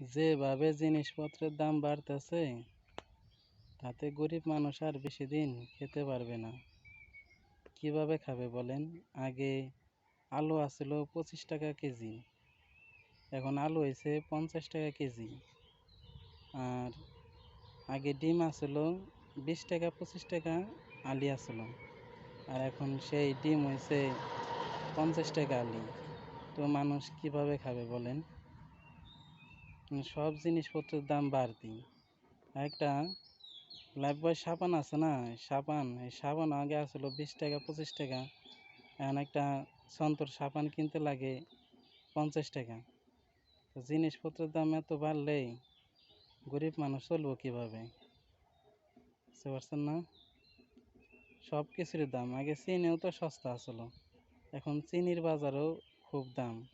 যেভাবে জিনিসপত্রের দাম বাড়তেছে, তাতে গরিব মানুষ আর বেশি দিন খেতে পারবে না। কীভাবে খাবে বলেন? আগে আলু আসছিল পঁচিশ টাকা কেজি, এখন আলু হয়েছে পঞ্চাশ টাকা কেজি। আর আগে ডিম আসছিল বিশ টাকা, পঁচিশ টাকা, আলি আসছিল আর এখন সেই ডিম হয়েছে পঞ্চাশ টাকা আলি। তো মানুষ কীভাবে খাবে বলেন? সব জিনিসপত্রের দাম বাড়তি। একটা লাইফবয় সাবান আছে না? সাবান, এই সাবান আগে আসলো বিশ টাকা, পঁচিশ টাকা। এখন একটা সন্তর সাবান কিনতে লাগে পঞ্চাশ টাকা। তো জিনিসপত্রের দাম এত বাড়লেই গরিব মানুষ চলবো কীভাবে? বুঝতে পারছেন না? সব কিছুর দাম। আগে চিনিও তো সস্তা আসলো। এখন চিনির বাজারও খুব দাম।